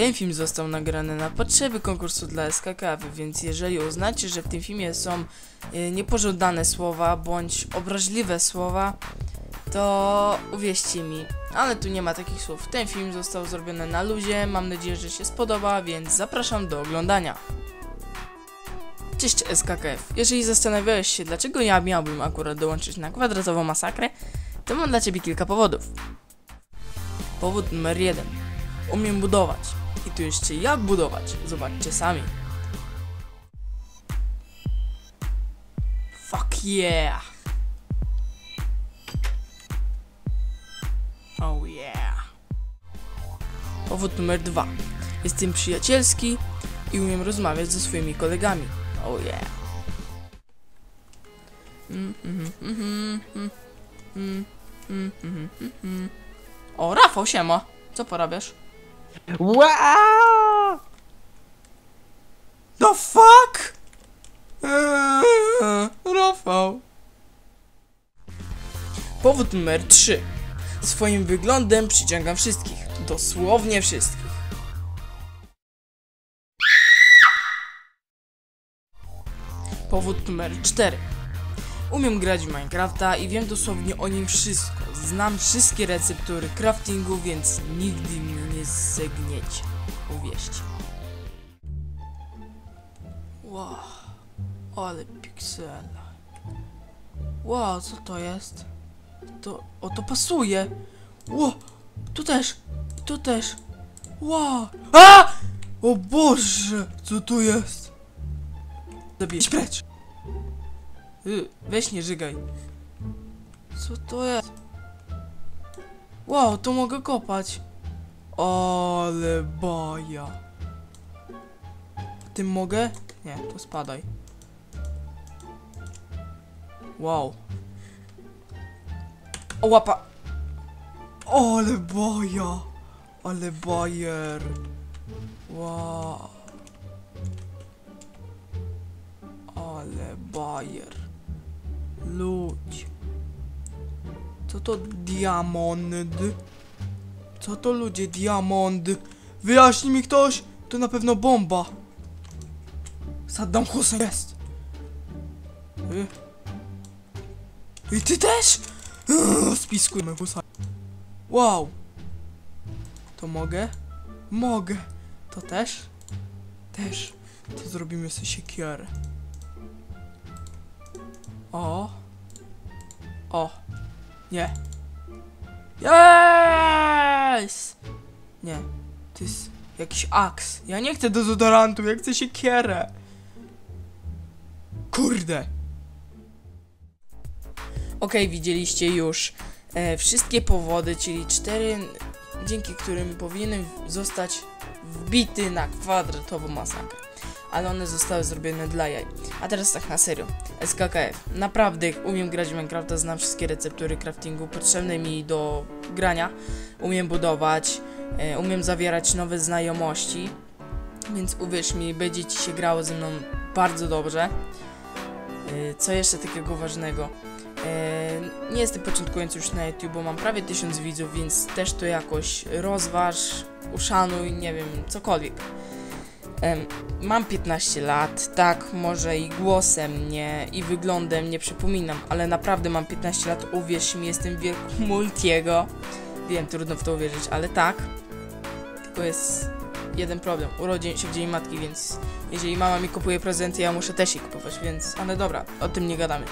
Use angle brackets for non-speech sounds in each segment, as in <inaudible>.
Ten film został nagrany na potrzeby konkursu dla SKKW, więc jeżeli uznacie, że w tym filmie są y, niepożądane słowa bądź obraźliwe słowa, to uwierzcie mi, ale tu nie ma takich słów. Ten film został zrobiony na luzie, mam nadzieję, że się spodoba, więc zapraszam do oglądania. Cześć SKKF. Jeżeli zastanawiałeś się, dlaczego ja miałbym akurat dołączyć na kwadratową masakrę, to mam dla ciebie kilka powodów. Powód numer jeden. Umiem budować. I tu jeszcze jak budować. Zobaczcie sami. Fuck yeah! Oh yeah! Powód numer dwa. Jestem przyjacielski i umiem rozmawiać ze swoimi kolegami. Oh yeah! O, Rafał, siema! Co porabiasz? Wow! The fuck? Eee, Rafał. Powód numer 3. Swoim wyglądem przyciągam wszystkich. Dosłownie wszystkich. Powód numer 4. Umiem grać w Minecrafta i wiem dosłownie o nim wszystko. Znam wszystkie receptury craftingu, więc nigdy mnie nie. Uwierzcie. Wow, ale piksel. Wow, co to jest? To, o, to pasuje. Wow, tu też, tu też. Wow, a! O Boże, co tu jest? Zabiję, precz. Y, weź nie żygaj. Co to jest? Wow, to mogę kopać. Ale baja. Tym mogę? Nie, to spadaj. Wow. O łapa. Ale baja. Ale bajer. Wow. Ale bajer. Ludź. Co to diamond? Co to ludzie diamond? Wyjaśni mi ktoś? To na pewno bomba. Saddam Hussein jest. Y? I ty też? Uuu, Spiskujmy Hussein. Wow. To mogę? Mogę. To też? Też. To zrobimy sobie siekierę. O. O. Nie. Yes! Nie. To jest jakiś aks. Ja nie chcę dezodorantu, ja chcę siekierę. Kurde. Okej, widzieliście już e, wszystkie powody, czyli cztery, dzięki którym powinienem zostać wbity na kwadratową masakrę. Ale one zostały zrobione dla jaj. A teraz tak na serio. SKKF. Naprawdę umiem grać w Minecrafta, znam wszystkie receptury craftingu potrzebne mi do grania. Umiem budować, e, umiem zawierać nowe znajomości. Więc uwierz mi, będzie ci się grało ze mną bardzo dobrze. E, Co jeszcze takiego ważnego? E, Nie jestem początkujący już na YouTube, bo mam prawie 1000 widzów, więc też to jakoś rozważ, uszanuj, nie wiem, cokolwiek. Mam 15 lat, tak, może i głosem nie, i wyglądem nie przypominam, ale naprawdę mam 15 lat, uwierz mi, jestem w wieku <laughs> multiego. Wiem, trudno w to uwierzyć, ale tak. Tylko jest jeden problem. Urodziłem się w dzień matki, więc jeżeli mama mi kupuje prezenty, ja muszę też je kupować, więc... Ale dobra, o tym nie gadamy.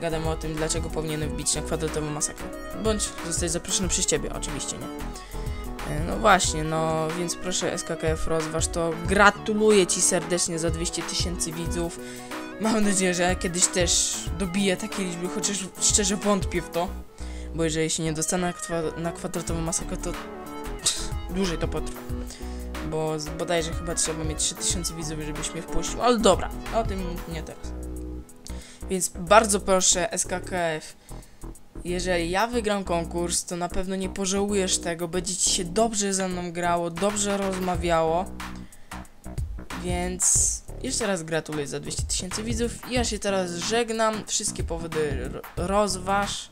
Gadamy o tym, dlaczego powinienem wbić na kwadratową masakrę. Bądź zostać zaproszony przez ciebie, oczywiście, nie? No właśnie, no więc proszę SKKF rozważ to. Gratuluję Ci serdecznie za 200 tysięcy widzów. Mam nadzieję, że kiedyś też dobiję takie liczby, chociaż szczerze wątpię w to. Bo jeżeli się nie dostanę na, kwa na kwadratową masakrę, to dłużej to potrwa. Bo bodajże chyba trzeba mieć 3000 widzów, żebyś mnie wpuścił. Ale dobra, o tym nie teraz. Więc bardzo proszę SKKF, jeżeli ja wygram konkurs, to na pewno nie pożałujesz tego, będzie ci się dobrze ze mną grało, dobrze rozmawiało. Więc jeszcze raz gratuluję za 200 tysięcy widzów. Ja się teraz żegnam, wszystkie powody ro- rozważ.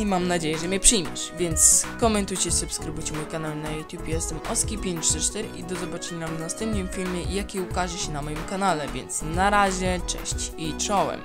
i mam nadzieję, że mnie przyjmiesz. Więc komentujcie, subskrybujcie mój kanał na YouTube. Jestem Oski544 i do zobaczenia w następnym filmie, jaki ukaże się na moim kanale. Więc na razie, cześć i czołem.